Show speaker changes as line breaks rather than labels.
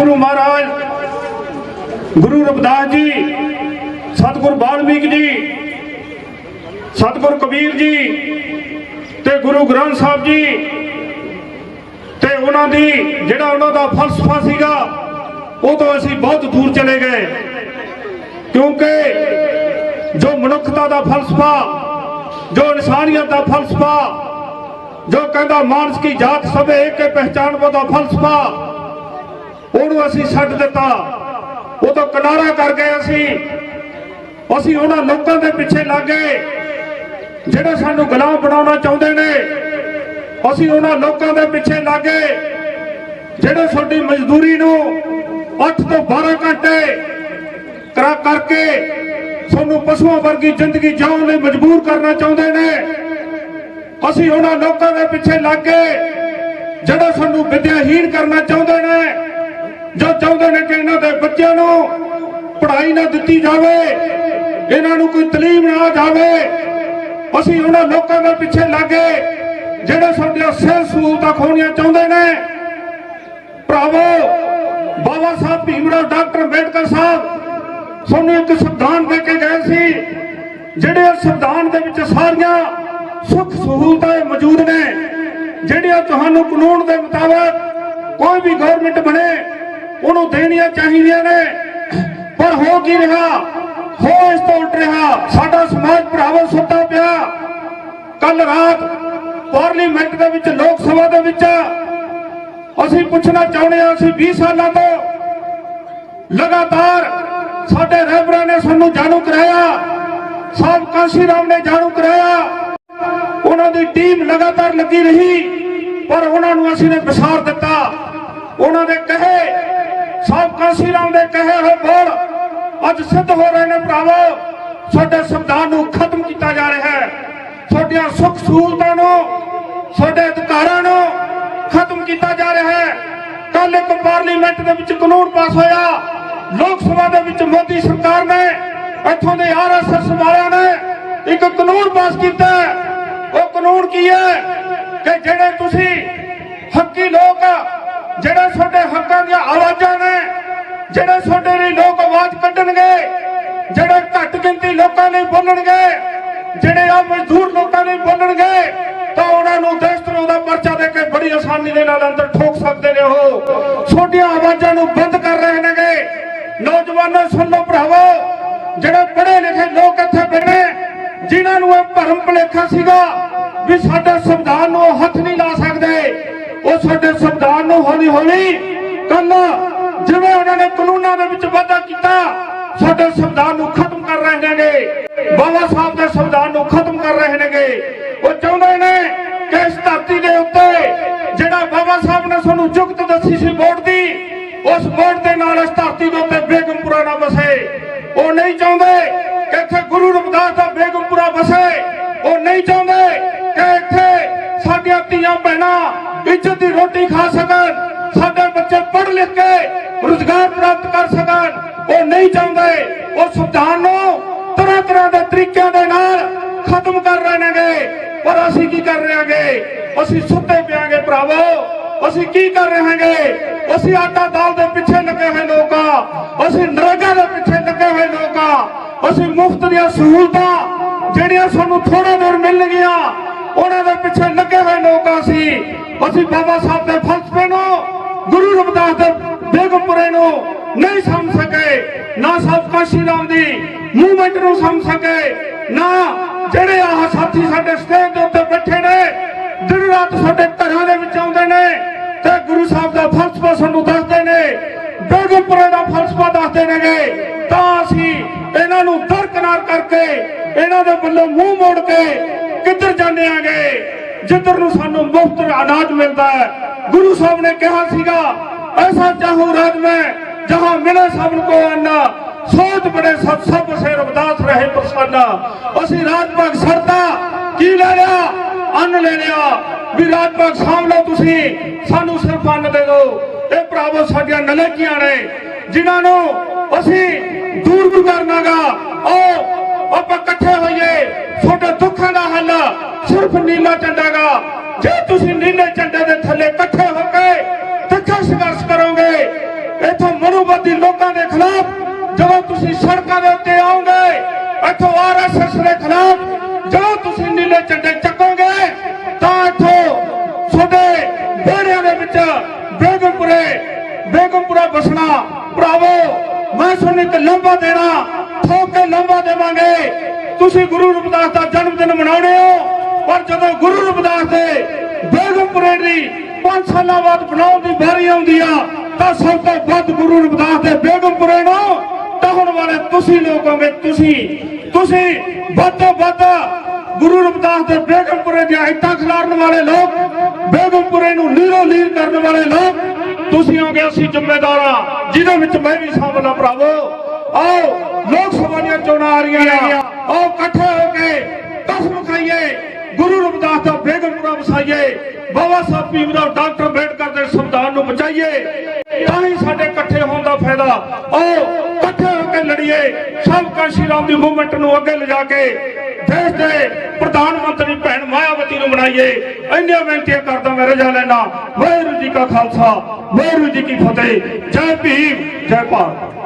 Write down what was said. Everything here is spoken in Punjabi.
ਸਤਿਗੁਰੂ ਮਹਾਰਾਜ, ਗੁਰੂ ਰਵਿਦਾਸ ਜੀ, ਸਤਿਗੁਰ ਬਾਲਮੀਕ ਜੀ, ਸਤਿਗੁਰ ਕਬੀਰ ਜੀ ਤੇ ਗੁਰੂ ਗ੍ਰੰਥ ਸਾਹਿਬ ਜੀ ਤੇ ਉਹਨਾਂ ਦੀ ਜਿਹੜਾ ਉਹਨਾਂ ਦਾ ਫਲਸਫਾ ਸੀਗਾ, ਉਹ ਤੋਂ ਅਸੀਂ ਬਹੁਤ ਦੂਰ ਚਲੇ ਗਏ। ਕਿਉਂਕਿ ਜੋ ਮਨੁੱਖਤਾ ਦਾ ਫਲਸਫਾ, ਜੋ ਇਨਸਾਨੀਅਤ ਦਾ ਫਲਸਫਾ, ਜੋ ਕਹਿੰਦਾ ਮਾਨਸ ਕੀ ਜਾਤ ਸਭੇ ਏਕੇ ਪਹਿਚਾਨ ਦਾ ਫਲਸਫਾ ਉਹਨੂੰ ਅਸੀਂ ਛੱਡ ਦਿੱਤਾ। ਉਹ ਤੋਂ ਕਿਨਾਰਾ ਕਰ ਗਏ ਅਸੀਂ। ਅਸੀਂ ਉਹਨਾਂ ਲੋਕਾਂ ਦੇ ਪਿੱਛੇ ਲੱਗ ਗਏ, ਜਿਹੜੇ ਸਾਨੂੰ ਗੁਲਾਮ ਬਣਾਉਣਾ ਚਾਹੁੰਦੇ ਨੇ। ਅਸੀਂ ਉਹਨਾਂ ਲੋਕਾਂ ਦੇ ਪਿੱਛੇ ਲੱਗ ਗਏ, ਜਿਹੜੇ ਤੁਹਾਡੀ ਮਜ਼ਦੂਰੀ ਨੂੰ 8 ਤੋਂ 12 ਘੰਟੇ ਕਰਾ ਕਰਕੇ ਤੁਹਾਨੂੰ ਪਸ਼ੂਆਂ ਵਰਗੀ ਜ਼ਿੰਦਗੀ ਜਿਉਣ ਲਈ ਮਜਬੂਰ ਕਰਨਾ ਚਾਹੁੰਦੇ ਨੇ। ਅਸੀਂ ਉਹਨਾਂ ਲੋਕਾਂ ਦੇ ਪਿੱਛੇ ਲੱਗ ਗਏ, ਜਿਹੜੇ ਸਾਨੂੰ ਵਿਦਿਆਹੀਣ ਕਰਨਾ ਚਾਹੁੰਦੇ ਨੇ। ਜੋ ਚਾਹੁੰਦੇ ਨੇ ਕਿ ਇਹਨਾਂ ਦੇ ਬੱਚਿਆਂ ਨੂੰ ਪੜ੍ਹਾਈ ਨਾ ਦਿੱਤੀ ਜਾਵੇ, ਇਹਨਾਂ ਨੂੰ ਕੋਈ ਤਾਲੀਮ ਨਾ ਜਾਵੇ, ਅਸੀਂ ਉਹਨਾਂ ਲੋਕਾਂ ਦੇ ਪਿੱਛੇ ਲੱਗੇ, ਜਿਹੜੇ ਸਾਡੀਆਂ ਸਿਹਤ ਸਹੂਲਤਾਂ ਖੋਣੀਆਂ ਚਾਹੁੰਦੇ ਨੇ। ਭਰਾਵੋ, ਬਾਬਾ ਸਾਹਿਬ ਭੀਮਰਾਓ ਡਾਕਟਰ ਅੰਬੇਡਕਰ ਸਾਹਿਬ, ਸਾਨੂੰ ਇੱਕ ਸੰਵਿਧਾਨ ਦੇ ਕੇ ਗਏ ਸੀ, ਜਿਹੜੇ ਸੰਵਿਧਾਨ ਦੇ ਵਿੱਚ ਸਾਰੀਆਂ ਸੁੱਖ ਸਹੂਲਤਾਂ ਮੌਜੂਦ ਨੇ, ਜਿਹੜੀਆਂ ਤੁਹਾਨੂੰ ਕਾਨੂੰਨ ਦੇ ਮੁਤਾਬਕ ਕੋਈ ਵੀ ਗਵਰਨਮੈਂਟ ਬਣੇ ਉਹਨੂੰ ਦੇਣੀਆਂ ਚਾਹੀਦੀਆਂ ਨੇ। ਪਰ ਹੋ ਕੀ ਰਿਹਾ? ਹੋ ਇਸ ਤੋਂ ਉਲਟ ਰਿਹਾ। ਸਾਡਾ ਸਮਾਜ ਭਰਾਵੋ ਸੁੱਤਾ ਪਿਆ। ਕੱਲ ਰਾਤ ਪਾਰਲੀਮੈਂਟ ਦੇ ਵਿੱਚ, ਲੋਕ ਸਭਾ ਦੇ ਵਿੱਚ ਅਸੀਂ ਪੁੱਛਣਾ ਚਾਹੁੰਦੇ ਹਾਂ, ਅਸੀਂ 20 ਸਾਲਾਂ ਤੋਂ ਲਗਾਤਾਰ ਸਾਡੇ ਰਹਿਬਰਾਂ ਨੇ ਸਾਨੂੰ ਜਾਣੂ ਕਰਾਇਆ। ਸਾਹਿਬ ਕਾਂਸ਼ੀ ਰਾਮ ਨੇ ਜਾਣੂ ਕਰਾਇਆ। ਉਹਨਾਂ ਦੀ ਟੀਮ ਲਗਾਤਾਰ ਲੱਗੀ ਰਹੀ, ਪਰ ਉਹਨਾਂ ਨੂੰ ਅਸੀਂ ਨੇ ਵਿਸਾਰ ਦਿੱਤਾ। ਉਹਨਾਂ ਦੇ ਕਹੇ ਸਾਹਿਬ ਕਾਂਸ਼ੀ ਰਾਮ ਦੇ ਕਹੇ ਹੋਏ ਬੋਲ ਅੱਜ ਸਿੱਧ ਹੋ ਰਹੇ ਨੇ ਭਰਾਵੋ, ਸਾਡੇ ਸੰਵਿਧਾਨ ਨੂੰ ਖਤਮ ਕੀਤਾ ਜਾ ਰਿਹਾ ਹੈ। ਸਾਡੀਆਂ ਸੁੱਖ ਸਹੂਲਤਾਂ ਨੂੰ, ਸਾਡੇ ਅਧਿਕਾਰਾਂ ਨੂੰ ਖਤਮ ਕੀਤਾ ਜਾ ਰਿਹਾ ਹੈ। ਕੱਲ ਇੱਕ ਪਾਰਲੀਮੈਂਟ ਦੇ ਵਿੱਚ ਕਾਨੂੰਨ ਪਾਸ ਹੋਇਆ। ਲੋਕ ਸਭਾ ਦੇ ਵਿੱਚ ਮੋਦੀ ਸਰਕਾਰ ਨੇ, ਇੱਥੋਂ ਦੇ ਆਰਐਸਐਸ ਵਾਲਿਆਂ ਨੇ ਇੱਕ ਕਾਨੂੰਨ ਪਾਸ ਕੀਤਾ ਉਹ ਕਾਨੂੰਨ ਕੀ ਹੈ? ਕਿ ਜਿਹੜੇ ਤੁਸੀਂ ਹੱਕੀ ਲੋਕ ਜਿਹੜੇ ਤੁਹਾਡੇ ਹੱਕਾਂ ਦੀਆਂ ਆਵਾਜ਼ਾਂ ਨੇ ਜਿਹੜੇ ਤੁਹਾਡੇ ਲਈ ਲੋਕ ਆਵਾਜ਼ ਕੱਢਣਗੇ, ਜਿਹੜੇ ਘੱਟ ਗਿਣਤੀ ਲੋਕਾਂ ਲਈ ਬੋਲਣਗੇ, ਜਿਹੜੇ ਆ ਮਜ਼ਦੂਰ ਲੋਕਾਂ ਲਈ ਬੋਲਣਗੇ, ਤਾਂ ਉਹਨਾਂ ਨੂੰ ਦੇਸ਼ ਧਰੋਂ ਦਾ ਪਰਚਾ ਦੇ ਕੇ ਬੜੀ ਆਸਾਨੀ ਦੇ ਨਾਲ ਅੰਦਰ ਠੋਕ ਸਕਦੇ ਨੇ ਉਹ। ਛੋਟੀਆਂ ਆਵਾਜ਼ਾਂ ਨੂੰ ਬੰਦ ਕਰ ਰਹੇ ਨੇਗੇ। ਨੌਜਵਾਨੋ ਸੁਣ ਲਓ ਭਰਾਵੋ, ਜਿਹੜੇ ਪੜ੍ਹੇ ਲਿਖੇ ਲੋਕ ਇੱਥੇ ਬੈਠੇ ਜਿਨ੍ਹਾਂ ਨੂੰ ਇਹ ਭਰਮ ਭੁਲੇਖਾ ਸੀਗਾ ਵੀ ਸਾਡੇ ਸੰਵਿਧਾਨ ਨੂੰ ਹੱਥ ਨਹੀਂ ਲਾ ਸਕਦੇ। ਉਹ ਸਾਡੇ ਸੰਵਿਧਾਨ ਨੂੰ ਹੌਲੀ ਹੌਲੀ ਕੱਲ ਜਿਵੇਂ ਉਹਨਾਂ ਨੇ ਕਾਨੂੰਨਾਂ ਦੇ ਵਿੱਚ ਵਾਧਾ ਕੀਤਾ, ਸਾਡੇ ਸੰਵਿਧਾਨ ਨੂੰ ਖਤਮ ਕਰ ਰਹੇ ਨੇਗੇ। ਬਾਬਾ ਸਾਹਿਬ ਦੇ ਸੰਵਿਧਾਨ ਨੂੰ ਖਤਮ ਕਰ ਰਹੇ ਨੇਗੇ। ਉਹ ਚਾਹੁੰਦੇ ਨੇ ਕਿ ਇਸ ਧਰਤੀ ਦੇ ਉੱਤੇ ਜਿਹੜਾ ਬਾਬਾ ਸਾਹਿਬ ਨੇ ਸਾਨੂੰ ਜੁਗਤ ਦੱਸੀ ਸੀ ਵੋਟ ਦੀ, ਉਸ ਵੋਟ ਦੇ ਨਾਲ ਇਸ ਧਰਤੀ ਦੇ ਉੱਤੇ ਬੇਗਮਪੁਰਾ ਨਾ ਵਸੇ। ਉਹ ਨਹੀਂ ਚਾਹੁੰਦੇ ਕਿ ਇੱਥੇ ਗੁਰੂ ਰਵਿਦਾਸ ਦਾ ਬੇਗਮਪੁਰਾ ਵਸੇ। ਉਹ ਨਹੀਂ ਚਾਹੁੰਦੇ ਕਿ ਇੱਥੇ ਸਾਡੀਆਂ ਧੀਆਂ ਭੈਣਾਂ ਇੱਜ਼ਤ ਦੀ ਰੋਟੀ ਖਾ ਸਕਣ। ਬੱਚੇ ਪੜ੍ਹ ਲਿਖ ਕੇ ਰੁਜ਼ਗਾਰ ਪ੍ਰਾਪਤ ਕਰ ਸਕਣ, ਉਹ ਨਹੀਂ ਚਾਹੁੰਦੇ, ਉਹ ਸੰਵਿਧਾਨ ਨੂੰ ਤਰ੍ਹਾਂ ਤਰ੍ਹਾਂ ਦੇ ਤਰੀਕਿਆਂ ਦੇ ਨਾਲ ਖਤਮ ਕਰ ਰਹੇ ਨੇਗੇ ਪਰ ਅਸੀਂ ਕੀ ਕਰ ਰਹੇ ਅਸੀਂ ਸੁੱਤੇ ਪਿਆਂਗੇ ਭਰਾਵੋ। ਅਸੀਂ ਕੀ ਕਰ ਰਹੇ ਅਸੀਂ ਆਟਾ ਦਾਲ ਦੇ ਪਿੱਛੇ ਲੱਗੇ ਹੋਏ ਲੋਕ ਅਸੀਂ ਨਰੇਗਾ ਦੇ ਪਿੱਛੇ ਲੱਗੇ ਹੋਏ ਲੋਕ ਅਸੀਂ ਮੁਫਤ ਦੀਆਂ ਸਹੂਲਤਾਂ ਜਿਹੜੀਆਂ ਸਾਨੂੰ ਥੋੜੇ ਦਿਨ ਮਿਲਣਗੀਆਂ ਉਹਨਾਂ ਦੇ ਪਿੱਛੇ ਲੱਗੇ ਹੋਏ ਲੋਕ ਆ ਅਸੀਂ। ਅਸੀਂ ਬਾਬਾ ਸਾਹਿਬ ਦੇ ਗੁਰੂ ਰਵਿਦਾਸ ਦੇ ਬੇਗਮਪੁਰੇ ਨੂੰ ਨਹੀਂ ਸਮਝ ਕਾਸ਼ੀ ਰਾਮ ਦੀ ਮੂਵਮੈਂਟ ਨੂੰ ਸਮਝ ਸਕੇ, ਨਾ ਜਿਹੜੇ ਆਹ ਸਾਥੀ ਸਾਡੇ ਸਟੇਜ ਦੇ ਉੱਤੇ ਬੈਠੇ ਨੇ, ਦਿਨ ਰਾਤ ਸਾਡੇ ਘਰਾਂ ਦੇ ਵਿੱਚ ਆਉਂਦੇ ਨੇ ਤੇ ਗੁਰੂ ਸਾਹਿਬ ਦਾ ਫਲਸਫਾ ਸਾਨੂੰ ਦੱਸਦੇ ਨੇ, ਬੇਗਮਪੁਰੇ ਦਾ ਫਲਸਫਾ ਦੱਸਦੇ ਨੇਗੇ, ਤਾਂ ਅਸੀਂ ਇਹਨਾਂ ਨੂੰ ਦਰਕਨਾਰ ਕਰਕੇ, ਇਹਨਾਂ ਦੇ ਵੱਲੋਂ ਮੂੰਹ ਮੋੜ ਕੇ ਕਿੱਧਰ ਜਾਂਦੇ ਆਂਗੇ? ਜਿੱਧਰ ਨੂੰ ਸਾਨੂੰ ਮੁਫਤ ਅਨਾਜ ਮਿਲਦਾ ਹੈ, ਗੁਰੂ ਸਾਹਿਬ ਨੇ ਕਿਹਾ ਸੀਗਾ ਐਸਾ ਚਾਹੂ ਰਾਜ ਮੈਂ, ਜਹਾਂ ਮਿਲੇ ਸਭ ਕੋ ਅੰਨਾ। ਸੋਚ ਬੜੇ ਸਭ ਸਭ ਸੇ ਰਬਦਾਸ ਰਹੇ ਪ੍ਰਸੰਨਾ। ਅਸੀਂ ਰਾਜ ਭਾਗ ਸਰਦਾ, ਕੀ ਲੈ ਲਿਆ? ਅੰਨ ਲੈ ਲਿਆ। ਵੀ ਰਾਜ ਭਾਗ ਸਾਂਭ ਲਓ ਤੁਸੀਂ ਸਾਨੂੰ ਸਿਰਫ ਅੰਨ ਦੇ ਦਿਓ। ਇਹ ਭਰਾਵੋ, ਸਾਡੀਆਂ ਨਲੇਕੀਆਂ ਨੇ, ਜਿਨ੍ਹਾਂ ਨੂੰ ਅਸੀਂ ਦੂਰ ਵੀ ਕਰਨਾਗਾ ਉਹ ਆਪਾਂ ਇਕੱਠੇ ਹੋਈਏ। ਤੁਹਾਡੇ ਦੁੱਖਾਂ ਦਾ ਹੱਲ ਸਿਰਫ ਨੀਲਾ ਝੰਡਾਗਾ ਜੇ ਤੁਸੀਂ ਨੀਲੇ ਝੰਡੇ ਦੇ ਥੱਲੇ ਇਕੱਠੇ ਹੋ ਕੇ ਤਿੱਖਾ ਸੰਘਰਸ਼ ਕਰੋਗੇ ਇੱਥੋਂ ਆਰਐਸਐਸ ਦੇ ਖਿਲਾਫ ਜਦੋਂ ਤੁਸੀਂ ਨੀਲੇ ਝੰਡੇ ਚੱਕੋਗੇ ਤਾਂ ਇੱਥੋਂ ਤੁਹਾਡੇ ਵਿਹੜਿਆਂ ਦੇ ਵਿੱਚ ਬੇਗਮਪੁਰੇ ਬੇਗਮਪੁਰਾ ਬਸਣਾ ਭਰਾਵੋ ਮੈਂ ਤੁਹਾਨੂੰ ਇੱਕ ਲੰਬਾ ਦੇਣਾ ਠੋਕ ਕੇ ਲੰਬਾ ਦੇਵਾਂਗੇ ਤੁਸੀਂ ਗੁਰੂ ਰਵਿਦਾਸ ਦਾ ਜਨਮ ਦਿਨ ਮਨਾਉਣੇ ਹੋ, ਪਰ ਜਦੋਂ ਗੁਰੂ ਰਵਿਦਾਸ ਦੇ ਬੇਗਮਪੁਰੇ ਦੀ 5 ਸਾਲਾਂ ਬਾਅਦ ਬਣਾਉਣ ਦੀ ਵਾਰੀ ਆਉਂਦੀ ਆ, ਤਾਂ ਸਭ ਤੋਂ ਵੱਧ ਗੁਰੂ ਰਵਿਦਾਸ ਦੇ ਬੇਗਮਪੁਰੇ ਨੂੰ ਢਾਹੁਣ ਵਾਲੇ ਤੁਸੀਂ ਲੋਕ ਹੋਗੇ, ਤੁਸੀਂ ਤੁਸੀਂ ਵੱਧ ਤੋਂ ਵੱਧ ਗੁਰੂ ਰਵਿਦਾਸ ਦੇ ਬੇਗਮਪੁਰੇ ਦੀਆਂ ਇੱਟਾਂ ਖਿਲਾਰਨ ਵਾਲੇ ਲੋਕ ਬੇਗਮਪੁਰੇ ਨੂੰ ਲੀਰੋ ਲੀਰ ਕਰਨ ਵਾਲੇ ਲੋਕ, ਤੁਸੀਂ ਹੋਗੇ ਅਸੀਂ ਜ਼ਿੰਮੇਦਾਰਾਂ ਜਿਹਦੇ ਵਿੱਚ ਮੈਂ ਵੀ ਸ਼ਾਮਲ ਹਾਂ ਭਰਾਵੋ। ਆਓ, ਲੋਕ ਸਭਾ ਦੀਆਂ ਚੋਣਾਂ ਆ ਰਹੀਆਂ ਨੇ। ਆਓ, ਇਕੱਠੇ ਹੋ ਕੇ ਕਸਮ ਖਾਈਏ। ਗੁਰੂ ਰਵਿਦਾਸ ਦਾ ਬੇਗਮਪੁਰਾ ਵਸਾਈਏ। ਬਾਬਾ ਸਾਹਿਬ ਭੀਮਰਾਵ ਡਾਕਟਰ ਅੰਬੇਡਕਰ ਦੇ ਸੰਵਿਧਾਨ ਨੂੰ ਬਚਾਈਏ। ਤਾਂ ਹੀ ਸਾਡੇ ਇਕੱਠੇ ਹੋਣ ਦਾ ਫਾਇਦਾ। ਆਓ, ਇਕੱਠੇ ਹੋ ਕੇ ਲੜੀਏ। ਸਭ ਕਾਸ਼ੀ ਰਾਮ ਦੀ ਮੂਵਮੈਂਟ ਨੂੰ ਅੱਗੇ ਲਿਜਾ ਕੇ ਦੇਸ਼ ਦੇ ਪ੍ਰਧਾਨ ਮੰਤਰੀ ਭੈਣ ਮਾਇਆਵਤੀ ਨੂੰ ਬਣਾਈਏ। ਇੰਨੀਆਂ ਬੇਨਤੀਆਂ ਕਰਦਾ ਮੈਂ ਰਜਾ ਲੈਣਾ ਵਾਹਿਗੁਰੂ ਜੀ ਕਾ ਖਾਲਸਾ, ਵਾਹਿਗੁਰੂ ਜੀ ਕੀ ਫਤਿਹ। ਜੈ ਭੀਮ, ਜੈ ਭਾਰਤ।